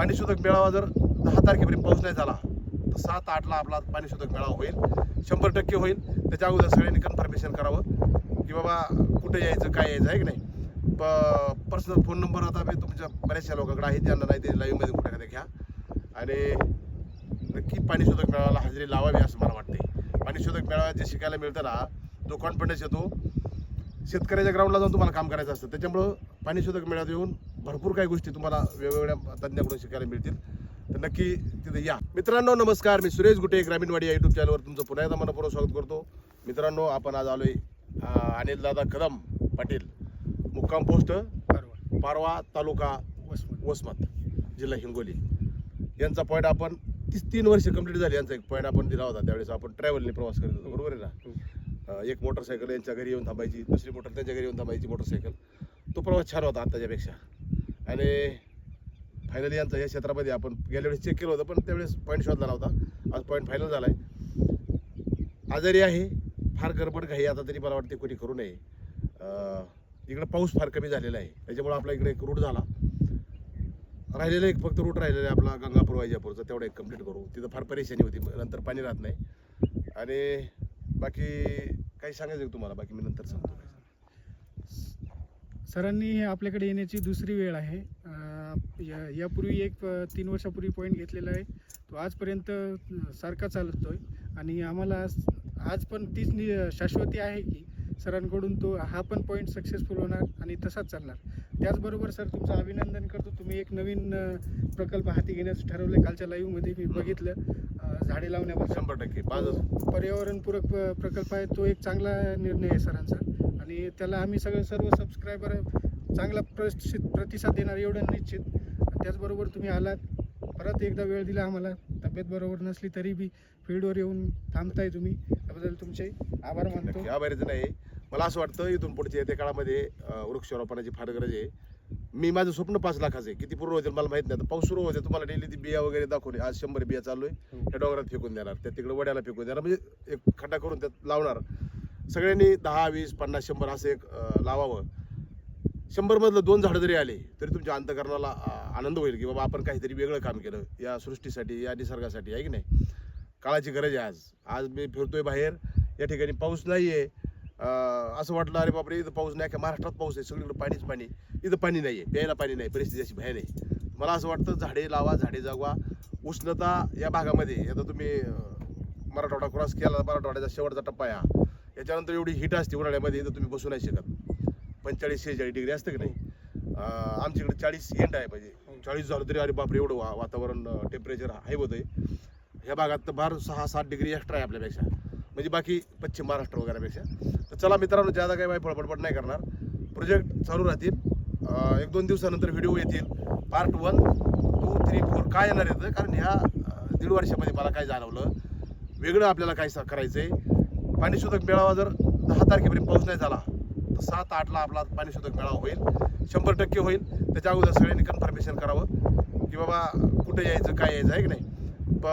पाणीशोधक मेळावा जर दहा तारखेपर्यंत पाऊस नाही झाला तर सात आठला आपला पाणीशोधक मेळावा होईल. शंभर टक्के होईल. त्याच्या अगोदर सगळ्यांनी कन्फर्मेशन करावं की बाबा कुठे यायचं काय यायचं आहे की नाही? प पर्सनल फोन नंबर आता मी तुमच्या बऱ्याचशा लोकांकडे आहे त्यांना नाही ते लाईव्हमध्ये कुठे कधी घ्या. आणि नक्की पाणीशोधक मेळाव्याला हजेरी लावावी असं मला वाटते पाणीशोधक मेळाव्यात जे शिकायला मिळतं ना तो कॉन्फिडन्स येतो. शेतकऱ्याच्या ग्राउंडला जाऊन तुम्हाला काम करायचं असतं. त्याच्यामुळं पाणीशोधक मेळाव्यात येऊन भरपूर काही गोष्टी तुम्हाला वेगवेगळ्या तज्ज्ञाकडून शिकायला मिळतील. तर नक्की तिथे या. मित्रांनो नमस्कार. मी सुरेश गुटे ग्रामीणवाडी या युट्यूब चॅनलवर तुमचं पुन्हा एकदा मनपूर्वक स्वागत करतो. मित्रांनो आपण आज आलोय अनिल दादा कदम पाटील मुक्काम पोस्ट पारवा तालुका वसमत. जिल्हा हिंगोली. यांचा पॉईंट आपण तीस तीन वर्ष कंप्लीट झाली. यांचा एक पॉईंट आपण दिला होता. त्यावेळेस आपण ट्रॅव्हलने प्रवास करत होतो. बरोबर आहे ना? अं, एक मोटरसायकल यांच्या घरी येऊन थांबायची दुसरी मोटर त्यांच्या घरी येऊन थांबायची मोटरसायकल. तो प्रवास छान होता आत्ताच्यापेक्षा. आणि फायनली यांचं या क्षेत्रामध्ये आपण गेल्या वेळेस चेक केलं होतं पण त्यावेळेस पॉईंट शोधला नव्हता. आज पॉईंट फायनल झाला आहे आजारी आहे फार गडबड घाई आता तरी मला वाटते कोणी करू नये. इकडं पाऊस फार कमी झालेला आहे. त्याच्यामुळं आपला इकडे एक रूट झाला. राहिलेलं एक फक्त रूट राहिलेला आहे आपला गंगापूर वैजापूरचा. तेवढा एक कंप्लीट करू. तिथं फार परेशानी होती नंतर पाणी राहत नाही. आणि बाकी काही सांगायचं का तुम्हाला? बाकी मी नंतर सांगतो. सरांनी हे आपल्याकडे येण्याची दुसरी वेळ आहे. अं, या यापूर्वी एक अं, तीन वर्षापूर्वी पॉईंट घेतलेला आहे. तो आजपर्यंत सारखा चालतोय. आणि आम्हाला आज आज पण तीच नि- शाश्वती आहे की सरांकडून तो हा पण पॉईंट सक्सेसफुल होणार आणि तसाच चालणार. त्याचबरोबर सर तुमचं अभिनंदन करतो. तुम्ही एक नवीन प्रकल्प हाती घेण्याचं ठरवलं. कालच्या लाईव्हमध्ये मी बघितलं. झाडे लावण्याबद्दल. शंभर टक्के. पर्यावरणपूरक प्रकल्प आहे. तो एक चांगला निर्णय आहे सरांचा. आणि त्याला आम्ही सगळे सर्व सबस्क्रायबर चांगला प्रतिसाद देणार एवढं निश्चित. त्याचबरोबर तुम्ही आलात. परत एकदा वेळ दिला आम्हाला. तब्येत बरोबर नसली तरी बी फील्डवर येऊन थांबताय तुम्ही. त्याबद्दल तुमचे आभार मानतो. आभारीच नाही. मला असं वाटतं इथून पुढच्या येत्या काळामध्ये वृक्षारोपणाची फार गरज आहे. मी माझं स्वप्न पाच लाखाचं आहे. किती पूर्ण होतील मला माहीत नाही. पाऊस सुरू होते तुम्हाला डेली ती बिया वगैरे दाखवणे आज शंभर बिया चालू आहे. त्या डोंगरात फेकून देणार. त्या तिकडे वड्याला फेकून देणार. म्हणजे एक खड्डा करून त्यात लावणार. सगळ्यांनी दहा वीस पन्नास शंभर असं एक लावावं. शंभरमधलं दोन झाडं जरी आले तरी तुमच्या अंतकरणाला आनंद होईल की बाबा आपण काहीतरी वेगळं काम केलं. या सृष्टीसाठी या निसर्गासाठी आहे की नाही? काळाची गरज आहे आज. आज मी फिरतोय बाहेर या ठिकाणी पाऊस नाही आहे असं वाटलं अरे बापरे इथं पाऊस नाही का महाराष्ट्रात पाऊस आहे. सगळीकडे पाणीच पाणी. इथं पाणी नाही आहे प्यायला पाणी नाही परिस्थिती अशी भयान आहे. मला असं वाटतं झाडे लावा झाडे जगवा. उष्णता या भागामध्ये आता तुम्ही मराठवाडा क्रॉस केला मराठवाड्याचा शेवटचा टप्पा या याच्यानंतर एवढी हिट असते उन्हाळ्यामध्ये इथं तुम्ही बसू नाही शकत. पंचेचाळीस शेहेचाळीस डिग्री असतं की नाही? आमच्याकडे चाळीस एंड आहे पाहिजे. चाळीस झालं तरी अरे बापरे एवढं वा वातावरण टेम्परेचर हाय होतं आहे ह्या भागात तर बार सहा सात डिग्री एक्स्ट्रा आहे आपल्यापेक्षा. म्हणजे बाकी पश्चिम महाराष्ट्र वगैरेपेक्षा. तर चला मित्रांनो ज्यादा काही बाई फळफडफड नाही करणार. प्रोजेक्ट चालू राहतील. एक दोन दिवसानंतर व्हिडिओ येतील. Part one two three four काय येणार येतं कारण ह्या दीड वर्षामध्ये मला काय जाणवलं वेगळं आपल्याला काय करायचं आहे पाणीशोधक मेळावा जर दहा तारखेपर्यंत पाऊस नाही झाला सात आठला आपला पाणीशोधक मेळावा होईल. शंभर टक्के होईल. त्याच्या अगोदर सगळ्यांनी कन्फर्मेशन करावं की बाबा कुठे यायचं काय यायचं आहे की नाही? प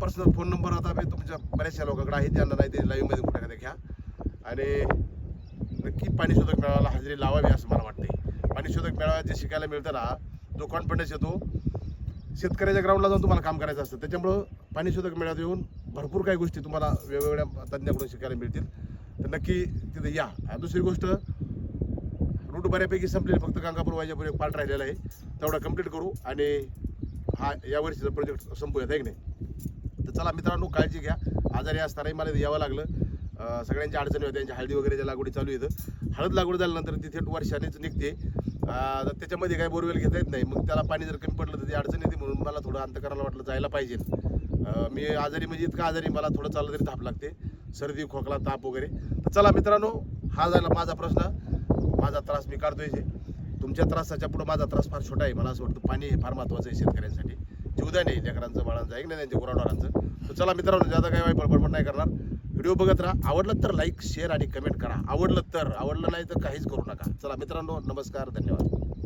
पर्सनल फोन नंबर आता मी तुमच्या बऱ्याचशा लोकांकडे आहे त्यांना नाही ते लाईव्हमध्ये कुठे कधी घ्या. आणि नक्की पाणीशोधक मेळाव्याला हजेरी लावावी असं मला वाटते पाणीशोधक मेळाव्यात जे शिकायला मिळतं ना जो कॉन्फिडन्स येतो शेतकऱ्याच्या ग्राउंडला जाऊन तुम्हाला काम करायचं असतं. त्याच्यामुळं पाणीशोधक मेळाव्यात येऊन भरपूर काही गोष्टी तुम्हाला वेगवेगळ्या तज्ज्ञाकडून शिकायला मिळतील. तर नक्की तिथे या. दुसरी गोष्ट रूट बऱ्यापैकी संपलेली. फक्त गंगापूर वायजापूर एक पार्ट राहिलेला आहे. तेवढा कंप्लीट करू आणि हा यावर्षीचा प्रोजेक्ट संपूयात आहे की नाही? तर चला मित्रांनो काळजी घ्या. आजारी असतानाही मला यावं लागलं. सगळ्यांच्या अडचणी होत्या. त्यांच्या हळदी वगैरेच्या लागवडी चालू येतं हळद लागवड झाल्यानंतर ती थेट वर्षानेच निघते. त्याच्यामध्ये काही बोरवेल घेता येत नाही. मग त्याला पाणी जर कमी पडलं तर ती अडचण येते म्हणून मला थोडं अंत करायला वाटलं जायला पाहिजे. मी आजारी म्हणजे इतका आजारी मला थोडं चाललं तरी ताप लागते. सर्दी खोकला ताप वगैरे. तर चला मित्रांनो हा झाला माझा प्रश्न. माझा त्रास मी काढतोय जे तुमच्या त्रासाच्या पुढे माझा त्रास फार छोटा आहे. मला असं वाटतं पाणी हे फार महत्त्वाचं आहे शेतकऱ्यांसाठी. जीवदान आहे लेकरांचं बाळांचं ऐक नाही त्यांच्या गुराडवारांचं तर चला मित्रांनो ज्यादा काही वाईट बडबड नाही करणार. व्हिडिओ बघत राहा. आवडलं तर लाईक शेअर आणि कमेंट करा. आवडलं तर आवडलं नाही तर काहीच करू नका. चला मित्रांनो नमस्कार धन्यवाद.